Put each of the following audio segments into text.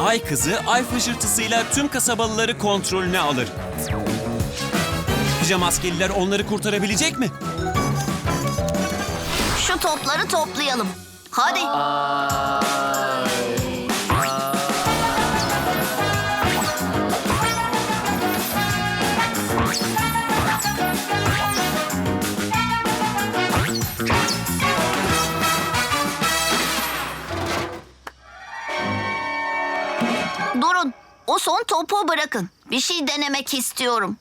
Ay kızı ay fışırtısıyla tüm kasabalıları kontrolüne alır. Pijamaskeliler onları kurtarabilecek mi? Şu topları toplayalım. Hadi. Durun. O son topu bırakın. Bir şey denemek istiyorum.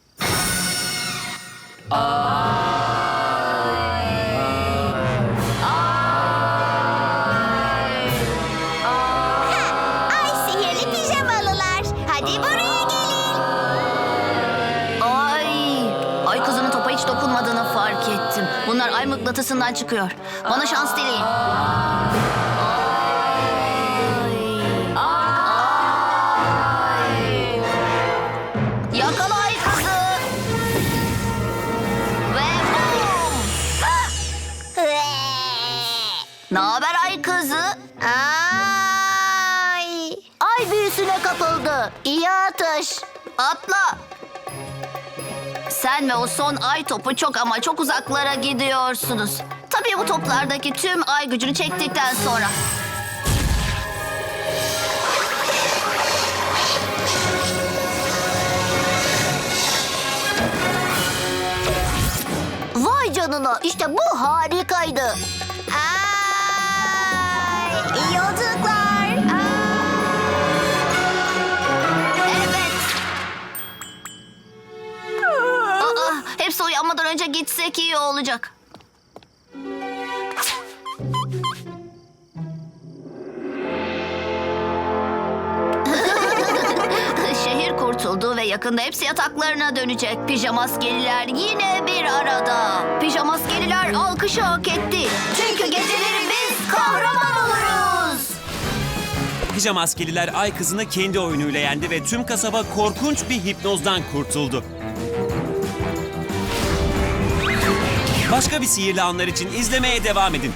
Ay sihirli pijamalılar. Hadi buraya gelin. Ay, ay kızının topa hiç dokunmadığını fark ettim. Bunlar ay mıknatısından çıkıyor. Bana şans dileyin. Ne haber ay kızı? Ay. Ay büyüsüne kapıldı. İyi atış. Atla. Sen ve o son ay topu çok ama çok uzaklara gidiyorsunuz. Tabii bu toplardaki tüm ay gücünü çektikten sonra. Vay canına işte bu harikaydı. Önce gitsek iyi olacak. Şehir kurtuldu ve yakında hepsi yataklarına dönecek. Pijamaskeliler yine bir arada. Pijamaskeliler alkışı hak etti. Çünkü geceleri biz kahraman oluruz. Pijamaskeliler ay kızını kendi oyunuyla yendi ve tüm kasaba korkunç bir hipnozdan kurtuldu. Başka bir sihirli anlar için izlemeye devam edin.